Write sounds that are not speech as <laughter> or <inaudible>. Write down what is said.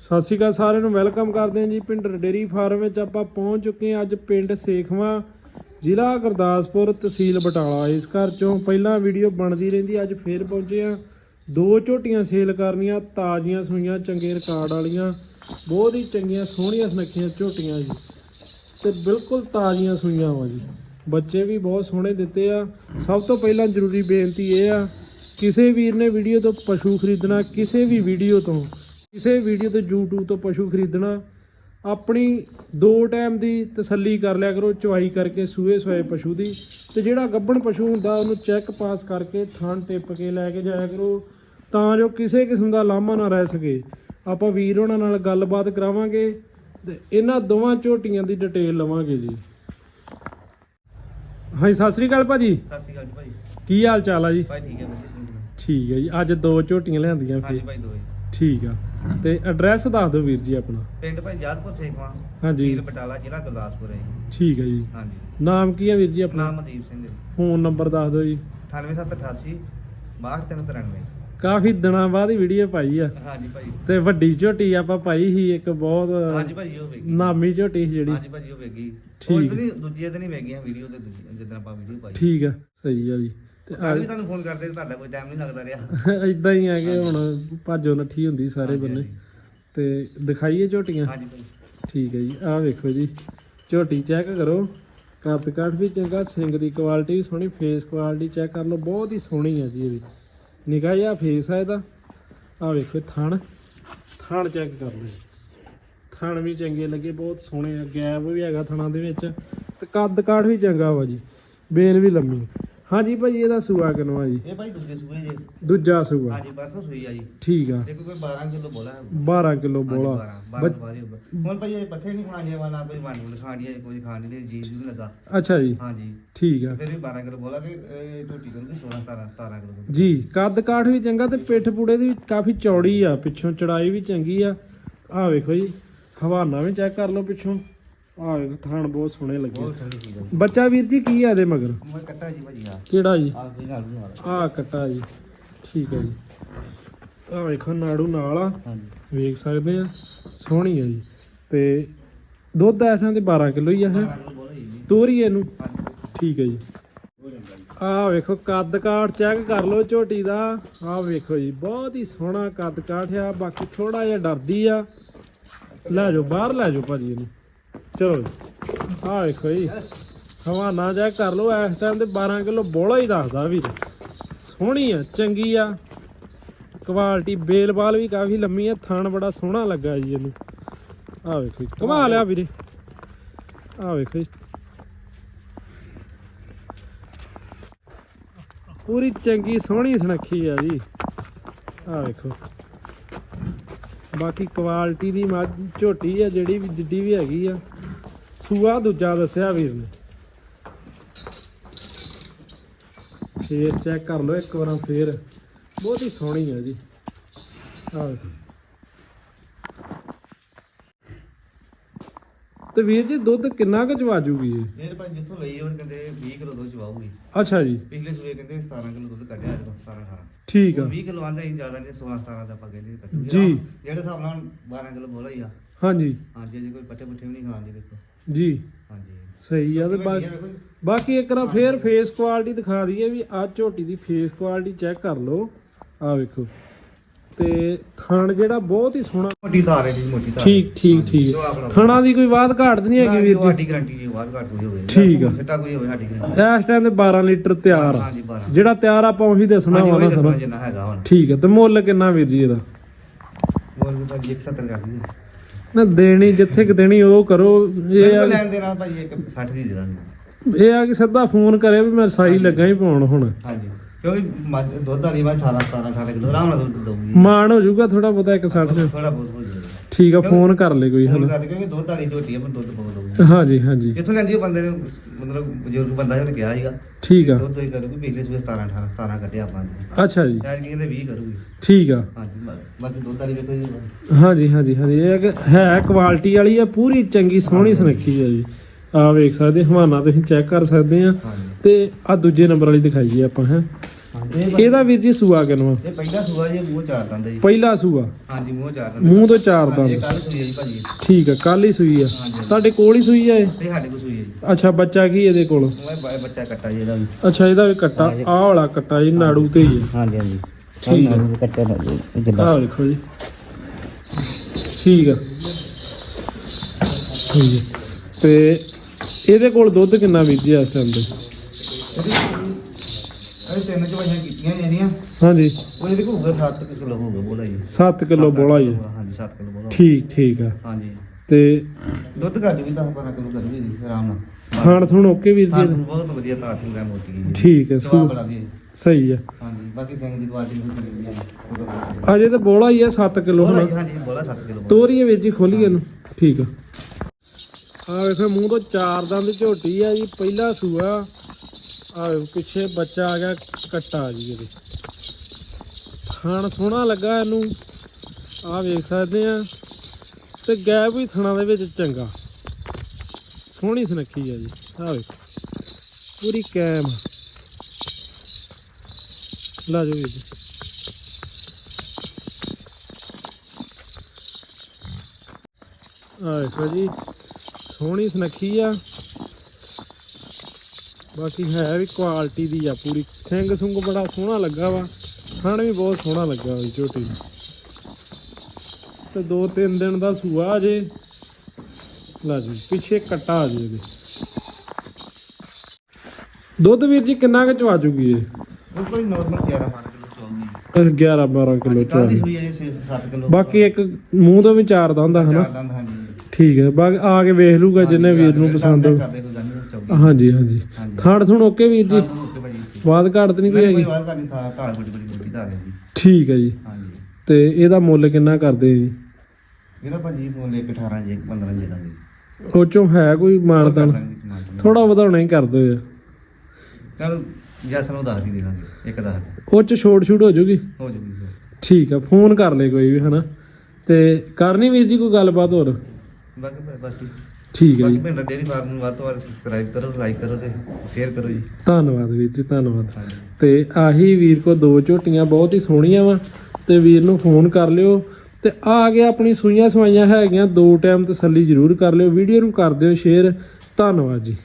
ਸਤਿ ਸ਼੍ਰੀ ਅਕਾਲ ਸਾਰਿਆਂ ਨੂੰ, ਵੈਲਕਮ ਕਰਦੇ ਹਾਂ ਜੀ ਪਿੰਡ ਡੇਰੀ ਫਾਰਮ ਵਿੱਚ। ਆਪਾਂ ਪਹੁੰਚ ਚੁੱਕੇ ਹਾਂ ਅੱਜ ਪਿੰਡ ਸੇਖਵਾ, ਜ਼ਿਲ੍ਹਾ ਗੁਰਦਾਸਪੁਰ ਤਹਿਸੀਲ ਬਟਾਲਾ। ਇਸ ਘਰ ਚੋਂ ਪਹਿਲਾਂ ਵੀਡੀਓ ਬਣਦੀ ਰਹਿੰਦੀ, ਅੱਜ ਫੇਰ ਪਹੁੰਚੇ ਹਾਂ। ਦੋ ਝੋਟੀਆਂ ਸੇਲ ਕਰਨੀਆਂ, ਤਾਜ਼ੀਆਂ ਸੂਈਆਂ, ਚੰਗੇ ਰਿਕਾਰਡ ਵਾਲੀਆਂ, ਬਹੁਤ ਹੀ ਚੰਗੀਆਂ, ਸੋਹਣੀਆਂ ਸੁਨੱਖੀਆਂ ਝੋਟੀਆਂ ਜੀ। ਤੇ ਬਿਲਕੁਲ ਤਾਜ਼ੀਆਂ ਸੂਈਆਂ ਵਾ ਜੀ। ਬੱਚੇ ਵੀ ਬਹੁਤ ਸੋਹਣੇ ਦਿੱਤੇ ਆ। ਸਭ ਤੋਂ ਪਹਿਲਾਂ ਜ਼ਰੂਰੀ ਬੇਨਤੀ ਇਹ ਆ, ਕਿਸੇ ਵੀਰ ਨੇ ਵੀਡੀਓ ਤੋਂ ਪਸ਼ੂ ਖਰੀਦਣਾ, ਕਿਸੇ ਵੀ ਵੀਡੀਓ ਤੋਂ ਕਿਸੇ ਵੀਡੀਓ ਤੋਂ YouTube ਤੋਂ ਪਸ਼ੂ ਖਰੀਦਣਾ ਆਪਣੀ ਦੋ ਟਾਈਮ ਦੀ ਤਸੱਲੀ ਕਰ ਲਿਆ ਕਰੋ ਚੁਆਈ ਕਰਕੇ ਸੂਏ ਸੋਏ ਪਸ਼ੂ ਦੀ ਤੇ ਜਿਹੜਾ ਗੱਭਣ ਪਸ਼ੂ ਹੁੰਦਾ ਉਹਨੂੰ ਚੈੱਕ ਪਾਸ ਕਰਕੇ ਥਣ ਟਿੱਪ ਕੇ ਲੈ ਕੇ ਜਾਇਆ ਕਰੋ ਤਾਂ ਜੋ ਕਿਸੇ ਕਿਸਮ ਦਾ ਲਾਮਾ ਨਾ ਰਹਿ ਸਕੇ। ਆਪਾਂ ਵੀਰ ਉਹਨਾਂ ਨਾਲ ਗੱਲਬਾਤ ਕਰਾਵਾਂਗੇ ਤੇ ਇਹਨਾਂ ਦੋਵਾਂ ਝੋਟੀਆਂ ਦੀ ਡਿਟੇਲ ਲਵਾਂਗੇ ਜੀ। ਹਾਂਜੀ ਸਤਿ ਸ੍ਰੀ ਅਕਾਲ ਭਾਜੀ। ਸਤਿ ਸ਼੍ਰੀ ਅਕਾਲ ਜੀ ਭਾਈ ਕੀ ਹਾਲ ਚਾਲ ਆ ਜੀ? ਭਾਈ ਠੀਕ ਹੈ ਵਧੀਆ। ਠੀਕ ਹੈ ਜੀ ਅੱਜ ਦੋ ਝੋਟੀਆਂ ਲਿਆਂਦੀਆਂ ਹਾਂਜੀ ਫਿਰ। ਭਾਈ ਦੋਏ ਠੀਕ ਆ। ਤੇ ਐਡਰੈਸ ਦੱਸ ਦਿਓ ਵੀਰ ਜੀ ਆਪਣਾ। ਪਿੰਡ ਭਾਈ ਜਾਦਪੁਰ ਸੇਖਵਾ ਹਾਂਜੀ। ਤਹਿਸੀਲ ਬਟਾਲਾ ਜ਼ਿਲ੍ਹਾ ਗੁਰਦਾਸਪੁਰ ਹੈ ਜੀ। ਠੀਕ ਹੈ ਜੀ। ਹਾਂਜੀ। ਨਾਮ ਕੀ ਹੈ ਵੀਰ ਜੀ ਆਪਣਾ? ਨਾਮ ਮਨਦੀਪ ਸਿੰਘ ਜੀ। ਫੋਨ ਨੰਬਰ ਦੱਸ ਦਿਓ ਜੀ। 98788 62393 ਕਾਫੀ ਦਿਨਾਂ ਬਾਅਦ ਹੀ ਵੀਡੀਓ ਪਾਈ ਆ। ਹਾਂਜੀ ਭਾਈ। ਤੇ ਵੱਡੀ ਝੋਟੀ ਆਪਾਂ ਪਾਈ ਸੀ ਇੱਕ ਹਾਂਜੀ ਬਹੁਤ ਭਾਈ ਉਹ ਵੇਗੀ ਨਾਮੀ ਝੋਟੀ ਸੀ ਜਿਹੜੀ। ਹਾਂਜੀ ਭਾਈ ਉਹ ਵੇਗੀ ਠੀਕ। ਠੀਕ ਨਹੀਂ ਦੂਜੇ ਹੀ ਵੇਗੀਆਂ ਵੀਡੀਓ ਤੇ ਦੂਜੀ- ਜਿੱਦਣ ਆਪਾਂ ਵੀਡੀਓ ਪਾਈ। ਠੀਕ ਆ ਸਹੀ ਆ ਜੀ। ਕੱਲ ਵੀ ਤੁਹਾਨੂੰ ਫੋਨ ਕਰਦੇ ਤੁਹਾਡਾ ਕੋਈ ਟਾਈਮ ਨਹੀਂ ਲੱਗਦਾ ਰਿਹਾ। <laughs> ਇਦਾਂ ਹੀ ਆ ਕਿ ਹੁਣ ਭਾਜੋ ਨੱਠੀ ਹੁੰਦੀ ਸਾਰੇ ਬੰਨੇ। ਤੇ ਦਿਖਾਈਏ ਝੋਟੀਆਂ? ਹਾਂਜੀ ਭਾਈ। ਠੀਕ ਹੈ ਜੀ ਆਹ ਵੇਖੋ ਜੀ। ਝੋਟੀ ਚੈੱਕ ਕਰੋ। ਕੱਦ ਕਾਠ ਵੀ ਚੰਗਾ ਸਿੰਗ ਦੀ ਕੁਆਲਿਟੀ ਵੀ ਸੋਹਣੀ ਫੇਸ ਕੁਆਲਿਟੀ ਚੈੱਕ ਕਰ ਲਓ ਬਹੁਤ ਹੀ ਸੋਹਣੀ ਹੈ ਜੀ ਇਹਦੀ ਨਿਗਾਹ ਜਿਹਾ ਫੇਸ ਹੈ ਇਹਦਾ। ਆਹ ਵੇਖੋ ਥਣ। ਥਣ ਚੈੱਕ ਕਰ ਲਓ ਜੀ। ਥਣ ਵੀ ਚੰਗੇ ਲੱਗੇ ਬਹੁਤ ਸੋਹਣੇ ਆ। ਗੈਪ ਵੀ ਹੈਗਾ ਥਣਾਂ ਦੇ ਵਿੱਚ। ਤੇ ਕੱਦ ਕਾਠ ਵੀ ਚੰਗਾ ਵਾ ਜੀ। ਬੇਨ ਵੀ ਲੰਮੀ। ਹਾਂਜੀ ਭਾਜੀ ਇਹਦਾ ਸੂਆ ਕਿਨਵਾ ਜੀ? ਇਹ ਭਾਈ ਦੂਜੇ ਸੂਏ ਜੀ। ਦੂਜਾ ਸੂਆ। ਹਾਂਜੀ ਪਰਸੋਂ ਸੂਈ ਆ ਜੀ। ਠੀਕ ਆ। ਦੇਖੋ ਕੋਈ 12 ਕਿਲੋ ਬੋਲਾ। ਹੈ 12 ਕਿਲੋ ਬੋਲਾ। 12 ਬੱਚ- ਵਾਰੀ ਹੁਣ ਭਾਈ ਇਹ ਪੱਠੇ ਨਹੀਂ ਖਾਣੇ ਵਾਲਾ ਕੋਈ ਵੰਡ ਵੰਡ ਖਾਣੀ ਹੈ ਕੋਈ ਖਾਣੀ ਨਹੀਂ ਜੀ ਨਹੀਂ ਲੱਗਾ। ਅੱਛਾ ਜੀ। ਹਾਂਜੀ। ਠੀਕ ਆ। ਫਿਰ ਵੀ 12 ਕਿਲੋ ਬੋਲਾ ਕਿ ਇਹ ਝੋਟੀ ਕਰੂਗੀ 16 17 17 ਕਿਲੋ ਜੀ ਕੱਦ ਕਾਠ ਵੀ ਚੰਗਾ ਤੇ ਪਿੱਠ ਪੂੜੇ ਦੀ ਵੀ ਕਾਫੀ ਚੌੜੀ ਆ ਪਿੱਛੋਂ ਚੜਾਈ ਵੀ ਚੰਗੀ ਆ। ਆਹ ਵੇਖੋ ਜੀ ਹਵਾਨਾ ਵੀ ਚੈੱਕ ਕਰ ਲਓ ਪਿੱਛੋਂ। ਆਹ ਵੇਖੋ ਥਾਣ ਬਹੁਤ ਸੋਹਣੇ ਲੱਗੇ। ਬਹੁਤ ਠੰਡੀ ਚੀਜ਼ ਹੈ ਬੱਚਾ ਵੀਰ ਜੀ ਕੀ ਆ ਇਹਦੇ ਮਗਰ? ਮੈਂ ਕੱਟਾ ਜੀ ਭਾਜੀ ਆ ਕਿਹੜਾ ਜੀ? ਆ ਨਾਲ ਆਹ ਕੱਟਾ ਜੀ। ਠੀਕ ਹੈ ਜੀ। ਆਹ ਵੇਖੋ ਨਾੜੂ ਨਾਲ ਆ। ਹਾਂਜੀ। ਵੇਖ ਸਕਦੇ ਆ ਸੋਹਣੀ ਆ ਜੀ। ਤੇ ਦੁੱਧ ਐਸਾਂ ਤੇ 12 ਕਿਲੋ ਹੀ ਆ ਇਹ 12 ਕਿਲੋ ਬੋਲਾ ਜੀ। ਤੋਰੀ ਇਹਨੂੰ? ਠੀਕ ਹੈ ਜੀ। ਹੋ ਜਾਂਦਾ ਜੀ। ਆਹ ਵੇਖੋ ਕੱਦ ਕਾਠ ਚੈੱਕ ਕਰ ਲਓ ਝੋਟੀ ਦਾ। ਆਹ ਵੇਖੋ ਜੀ ਬਹੁਤ ਹੀ ਸੋਹਣਾ ਕੱਦ ਕਾਠ ਆ। ਬਾਕੀ ਥੋੜਾ ਜਿਹਾ ਡਰਦੀ ਆ। ਲੈ ਜਾਓ ਬਾਹਰ ਲੈ ਜਾਓ ਭਾਜੀ ਇਹਨੂੰ। ਚਲੋ ਜੀ। ਆਹ ਵੇਖੋ ਜੀ ਹਵਾਨਾ ਚੈੱਕ ਕਰ ਲਓ, ਇਸ ਟਾਈਮ ਤੇ 12 ਕਿਲੋ ਬੋਲਾ ਹੀ ਦੱਸਦਾ ਵੀਰ। ਸੋਹਣੀ ਆ, ਚੰਗੀ ਆ। ਕੁਆਲਿਟੀ ਬੇਲਬਾਲ ਵੀ ਕਾਫੀ ਲੰਮੀ ਆ, ਥਣ ਬੜਾ ਸੋਹਣਾ ਲੱਗਾ ਜੀ ਇਹਨੂੰ। ਆਹ ਵੇਖੋ ਜੀ ਕਮਾ ਲਿਆ ਵੀਰੇ। ਆਹ ਵੇਖੋ ਜੀ। ਪੂਰੀ ਚੰਗੀ, ਸੋਹਣੀ ਸੁਨੱਖੀ ਆ ਜੀ। ਆਹ ਵੇਖੋ। ਬਾਕੀ ਕੁਆਲਿਟੀ ਦੀ ਮੱਝ ਝੋਟੀ ਆ, ਜਿਹੜੀ ਵੀ ਜਿੱਡੀ ਵੀ ਹੈਗੀ ਆ। ਸੂਆ ਦੂਜਾ ਦੱਸਿਆ ਵੀਰ ਨੇ। ਫੇਰ ਚੈੱਕ ਕਰ ਲਓ ਇੱਕ ਵਾਰ ਫੇਰ। ਬਹੁਤ ਹੀ ਸੋਹਣੀ ਆ ਜੀ। ਆਹ ਤੇ ਵੀਰ ਜੀ ਦੁੱਧ ਕਿੰਨਾ ਕੁ ਚਵਾ ਜੂਗੀ ਇਹ? ਇਹ ਭਾਈ ਜਿੱਥੋਂ ਲਈ ਉਹ ਕਹਿੰਦੇ 20 ਕਿਲੋ ਦੁੱਧ ਚਵਾਉਗੀ ਅੱਛਾ ਜੀ। ਪਿਛਲੇ ਸੂਏ ਕਹਿੰਦੇ 17 ਕਿਲੋ ਦੁੱਧ ਕੱਢਿਆ ਜਦੋਂ 17 18 ਠੀਕ ਆ। 20 ਕਿਲੋ ਆਂਦਾ ਹੀ ਜ਼ਿਆਦਾ ਨਹੀਂ 16 17 ਦਾ ਆਪਾਂ ਕਹਿੰਦੇ ਕੱਢੂ ਜੀ। ਜਿਹੜੇ ਹਿਸਾਬ ਨਾਲ 12 ਕਿਲੋ ਬੋਲਾ ਹੀ ਆ। ਹਾਂਜੀ। ਹਾਂਜੀ ਅਜੇ ਕੋਈ ਪੱਠੇ ਪੁੱਠੇ ਵੀ ਨਹੀਂ ਖਾਂਦੇ ਦੇਖੋ। ਜੀ। ਹਾਂਜੀ। ਸਹੀ ਆ ਤੇ। ਬਾਕੀ ਇੱਕ ਵਾਰ ਫੇਰ ਫੇਸ ਕੁਆਲਿਟੀ ਦਿਖਾ ਦਈਏ ਵੀ ਆ ਝੋਟੀ ਦੀ ਫੇਸ ਕੁਆਲਿਟੀ ਚੈੱਕ ਕਰ ਲਓ। ਆ ਵੇਖੋ। ਤੇ ਥਣ ਜਿਹੜਾ ਬਹੁਤ ਹੀ ਸੋਹਣਾ ਮੋਟੀ ਧਾਰ ਹੈ ਜੀ ਮੋਟੀ ਧਾਰ ਠੀਕ ਠੀਕ ਠੀਕ। ਥਣਾ ਦੀ ਕੋਈ ਬਾਤ ਘਾਟ ਨਹੀਂ ਹੈਗੀ ਵੀਰ ਜੀ? ਸਾਡੀ ਗਾਰੰਟੀ ਜੀ ਬਾਅਦ ਘੱਟ ਹੋਈ ਹੋਵੇ। ਠੀਕ ਆ। ਸਿੱਟਾ ਕੋਈ ਹੋਵੇ ਸਾਡੀ ਗਾਰੰਟੀ ਇਸ ਟਾਈਮ ਤੇ 12 ਲੀਟਰ ਤਿਆਰ ਆ। ਹਾਂਜੀ 12 ਜਿਹੜਾ ਤਿਆਰ ਆਪਾਂ ਉਹੀ ਦੱਸਣਾ ਦੱਸਣਾ ਸਾਰਾ। ਹੁਣ ਠੀਕ ਹੈ ਤੇ ਮੁੱਲ ਕਿੰਨਾ ਵੀਰ ਜੀ ਇਹਦਾ? ਵੀ ਭਾਜੀ 170 ਕਰ ਦਿੰਦੇ ਨਾ ਦੇਣੀ ਜਿੱਥੇ ਕਿ ਦੇਣੀ ਉਹ ਕਰੋ। ਇਹ ਆ ਲੈਣ ਦੇ ਨਾਲ ਭਾਜੀ ਇੱਕ 60 ਦੀ ਦੇ ਦਾਂਗੇ। ਇਹ ਆ ਕਿ ਸਿੱਧਾ ਫੋਨ ਕਰੇ ਵੀ ਮੈਂ ਸਾਈ ਲੱਗਾ ਹੀ ਪਾਉਣ ਹੁਣ। ਹਾਂਜੀ। ਕਿਉਂਕਿ ਮੱਝ ਦੁੱਧ ਵਾਲੀ ਵਾ 18 17 18 ਕਿਲੋ ਆਰਾਮ ਨਾਲ ਦੁੱਧ ਦਊਗੀ। ਮਾਣ ਹੋ ਜਾਊਗਾ ਥੋੜਾ ਬਹੁਤਾ 160 ਚ ਥੋੜਾ ਬਹੁਤ ਹੋ ਜਾਏਗਾ ਠੀਕ ਆ ਫੋਨ ਕਰ ਲੈ ਕੋਈ ਹੁਣ ਹਨਾ ਕਰਦੇ ਕਿਉਂਕਿ ਦੁੱਧ ਵਾਲੀ ਝੋਟੀ ਆ ਪਰ ਦੁੱਧ ਬਹੁਤ ਦਊਗੀ ਹਾਂਜੀ ਹਾਂਜੀ। ਕਿੱਥੋਂ ਲੈਂਦੀ ਉਹ ਬੰਦੇ ਨੇ? ਮਤਲਬ ਬਜ਼ੁਰਗ ਬੰਦਾ ਉਹਨੇ ਕਿਹਾ ਸੀਗਾ। ਠੀਕ ਆ। ਦੁੱਧ ਹੀ ਕਰੂਗੀ ਪਿਛਲੇ ਸੂਏ 17 18 17 ਕੱਢਿਆ ਆਪਾਂ ਨੇ। ਅੱਛਾ ਜੀ। ਸ਼ਾਇਦ ਕਹਿੰਦੇ 20 ਕਰੂਗੀ। ਠੀਕ ਆ। ਹਾਂਜੀ ਬਾ- ਬਾਕੀ ਦੁੱਧ ਵਾਲੀ ਵੇਖੋ ਜੀ। ਹਾਂਜੀ ਹਾਂਜੀ ਹਾਂਜੀ। ਇਹ ਕਿ ਹੈ ਕੁਆਲਿਟੀ ਵਾਲੀ ਆ ਪੂਰੀ ਚੰਗੀ ਸੋਹਣੀ ਸੁਨੱਖੀ ਆ ਜੀ। ਆ ਵੇਖ ਸਕਦੇ ਹਵਾਨਾ ਤੁਸੀਂ ਚੈੱਕ ਕਰ ਸਕਦੇ ਆ। ਹਾਂਜੀ। ਤੇ ਆ ਦੂਜੇ ਨੰਬਰ ਵਾਲੀ ਦਿਖਾਈਏ ਆਪਾਂ ਹੈ। ਇਹਦਾ ਵੀਰ ਜੀ ਸੂਆ ਕਿਨਵਾ ਇਹ ਪਹਿਲਾ ਸੂਆ ਜੀ ਮੂੰਹ ਚਾਰ ਦੰਦ ਜੀ। ਪਹਿਲਾ ਸੂਆ? ਹਾਂਜੀ ਮੂੰਹ ਚਾਰ ਦੰਦ ਮੂੰਹ ਤੋਂ ਚਾਰ ਹਾਂਜੀ, ਇਹ ਦੰਦ। ਕੱਲ ਸੂਈ ਹੈ ਜੀ ਭਾਜੀ। ਠੀਕ ਆ ਕੱਲ ਹੀ ਸੂਈ ਆ। ਸਾਡੇ ਕੋਲ ਹੀ ਸੂਈ ਆ ਇਹ? ਸਾਡੇ ਕੋਲ ਸੂਈ ਹੈ ਜੀ। ਅੱਛਾ ਬੱਚਾ ਕੀ ਇਹਦੇ ਕੋਲ? ਉਹ ਬੱਚਾ ਕੱਟਾ ਜੀ ਇਹਦਾ ਵੀ। ਅੱਛਾ ਇਹਦਾ ਵੀ ਕੱਟਾ। ਆਹ ਵਾਲਾ ਕੱਟਾ ਜੀ ਨਾੜੂ ਤੇ ਹੀ ਹਾਂਜੀ ਹਾਂਜੀ। ਠੀਕ ਹੈ। ਕੱਟਾ ਆਹ ਵੇਖੋ ਜੀ। ਠੀਕ ਆ। ਠੀਕ। ਤੇ ਇਹਦੇ ਕੋਲ ਦੁੱਧ ਕਿੰਨਾ ਵੀਰ ਜੀ ਇਸ ਟਾਈਮ ਤੇ ਇਹ ਤਿੰਨ ਚਵਾਈਆਂ ਕੀਤੀਆਂ ਜਿਹੜੀਆਂ ਹਾਂਜੀ। ਉਹ ਇਹਦੇ ਕੋਲ ਹੋਊਗਾ 7 ਕਿਲੋ ਹੋਊਗਾ ਬੋਲਾ ਜੀ। 7 ਕਿਲੋ ਸੱਤ, ਬੋਲਾ ਅੱਠ ਜੀ। ਕਿੱਲੋ, ਹਾਂਜੀ 7 ਕਿਲੋ ਬੋਲਾ। ਠੀਕ ਠੀਕ ਆ। ਹਾਂਜੀ। ਤੇ ਦੁੱਧ ਘੱਟ ਵੀ 10 12 ਕਿਲੋ ਕਰੂਗੀ ਜੀ ਆਰਾਮ ਨਾਲ। ਖਾਣ ਥੁਣ ਓਕੇ ਵੀਰ ਹਾਂ ਜੀ ਬਹੁਤ ਵਧੀਆ ਤਾਰ ਚੁਗਾ ਮੋਟੀ ਜੀ। ਠੀਕ ਹੈ ਸਵਾਦ ਸੂ ਬੜਾ ਵੀ ਸਹੀ ਆ। ਹਾਂਜੀ ਬਾਕੀ ਸਿੰਘ ਦੀ ਕੁਆਲਿਟੀ ਬਹੁਤ ਵਧੀਆ ਹੈ ਅਜੇ ਤਾਂ ਬੋਲਾ ਹੀ ਆ 7 ਕਿਲੋ ਹੁਣ। ਹਾਂਜੀ ਬੋਲਾ 7 ਕਿਲੋ ਤੋਰੀਏ ਵੀਰ ਜੀ ਖੋਲੀਏ ਇਹਨੂੰ। ਠੀਕ ਆ। ਆ ਵੇਖੋ ਮੂੰਹ ਤੋਂ ਚਾਰ ਦੰਦ ਝੋਟੀ ਆ ਜੀ ਪਹਿਲਾ ਸੂਆ। ਆ ਪਿੱਛੇ ਬੱਚਾ ਆ ਗਿਆ, ਕੱਟਾ ਜੀ ਇਹਦੇ। ਖਾਣ ਸੋਹਣਾ ਲੱਗਾ ਇਹਨੂੰ। ਆ ਵੇਖ ਸਕਦੇ ਆ। ਤੇ ਗੈਪ ਵੀ ਥਣਾ ਦੇ ਵਿੱਚ ਚੰਗਾ। ਸੋਹਣੀ ਸੁਨੱਖੀ ਆ ਜੀ। ਆ ਵੇਖੋ। ਪੂਰੀ ਕੈਮ। ਲਾ ਜੋ ਜੀ। ਆ ਵੇਖੋ ਜੀ। ਸੋਹਣੀ ਸੁਨੱਖੀ ਆ। ਬਾਕੀ ਹੈ ਵੀ ਕੁਆਲਿਟੀ ਦੀ ਆ ਪੂਰੀ। ਸਿੰਘ ਸੁੰਗ ਬੜਾ ਸੋਹਣਾ ਲੱਗਾ ਵਾ। ਖਾਣ ਵੀ ਬਹੁਤ ਸੋਹਣਾ ਲੱਗਾ ਵੀ ਝੋਟੀ ਤੇ ਦੋ ਤਿੰਨ ਦਿਨ ਦਾ ਸੂਆ ਅਜੇ। ਲਾ ਜੀ ਪਿੱਛੇ ਕੱਟਾ ਆ ਜੀ ਇਹਦੇ। ਦੁੱਧ ਵੀਰ ਜੀ ਕਿੰਨਾ ਕੁ ਚਵਾ ਜੂਗੀ ਇਹ ਕੋਈ ਨਾਰਮਲ 11 12 ਕਿਲੋ ਚੌਗੀ 11 12 ਕਿਲੋ ਕੱਲ ਦੀ ਚਵਾ। ਸੂਈ ਹੈ 6 7 ਕਿਲੋ ਬਾਕੀ ਇੱਕ ਮੂੰਹ ਤੋਂ ਵੀ ਚਾਰ ਦਾ ਹੁੰਦਾ ਹਨਾ? ਚਾਰ ਦੰਦ ਹਾਂਜੀ। ਠੀਕ ਹੈ ਬਾਕੀ ਆ ਕੇ ਵੇਖ ਲੂਗਾ ਜਿੰਨੇ ਵੀਰ ਨੂੰ ਪਸੰਦ ਹੋ ਕਰਦੇ ਕੋਈ ਗੱਲ ਨਹੀਂ ਚੌਗੀ ਹਾਂਜੀ ਹਾਂਜੀ। ਹਾਂਜੀ। ਥਾੜ ਥੁਣ ਓਕੇ ਵੀਰ ਜੀ? ਬਾਦ ਘਾਟ ਨਹੀਂ ਕੋਈ ਨਹੀਂ ਕੋਈ ਹੈਗੀ ਵਾਰ ਕਰਨੀ ਥਾ ਧਾਰ ਬੜੀ ਬੜੀ ਮੋਟੀ ਧਾਰ ਹੈ ਜੀ। ਠੀਕ ਹੈ ਜੀ। ਹਾਂਜੀ। ਤੇ ਇਹਦਾ ਮੁੱਲ ਕਿੰਨਾ ਕਰਦੇ ਜੀ? ਇਹਦਾ ਭਾਜੀ ਮੁੱਲ ਇੱਕ 18 ਜੇ 15 ਜੇ ਦਾਂਗੇ ਉਹ ਚੋਂ ਹੈ ਕੋਈ ਮਾਨਦਾਨ ਥੋੜਾ ਵਧਾਉਣਾ ਹੀ ਕਰਦੇ ਆ। ਚਲ ਜੈਸ ਨੂੰ ਦੱਸ ਹੀ ਦੇ ਦਾਂਗੇ ਇੱਕ ਦੱਸ। ਦੇ। ਉਹ ਚ ਛੋਟ ਛੂਟ ਹੋ ਜੂਗੀ? ਹੋ ਜੂਗੀ ਠੀਕ ਆ ਫੋਨ ਕਰ ਲੈ ਕੋਈ ਵੀ ਹਨਾ। ਤੇ ਕਰਨੀ ਵੀਰ ਜੀ ਕੋਈ ਗੱਲਬਾਤ ਹੋਰ? ਬਾਕੀ ਬ- ਬਸ ਜੀ। ਠੀਕ ਹੈ ਬਾਕੀ ਜੀ। ਭਿੰਡਰ ਡੇਰੀ ਫਾਰਮ ਨੂੰ ਵੱਧ ਤੋਂ ਵੱਧ ਸਬਸਕ੍ਰਾਈਬ ਕਰੋ ਲਾਈਕ ਕਰੋ ਤੇ ਸ਼ੇਅਰ ਕਰੋ ਜੀ। ਧੰਨਵਾਦ ਵੀਰ ਜੀ ਧੰਨਵਾਦ। ਹਾਂਜੀ। ਤੇ ਆਹੀ ਵੀਰ ਕੋ ਦੋ ਝੋਟੀਆਂ ਬਹੁਤ ਹੀ ਸੋਹਣੀਆਂ ਵਾ ਤੇ ਵੀਰ ਨੂੰ ਫੋਨ ਕਰ ਲਿਓ। ਤੇ ਆ ਗਿਆ ਆਪਣੀ ਸੂਈਆਂ ਸਵਾਈਆਂ ਹੈਗੀਆਂ ਦੋ ਟਾਈਮ ਤਸੱਲੀ ਜ਼ਰੂਰ ਕਰ ਲਿਓ। ਵੀਡੀਓ ਨੂੰ ਕਰ ਦਿਓ ਸ਼ੇਅਰ ਧੰਨਵਾਦ ਜੀ।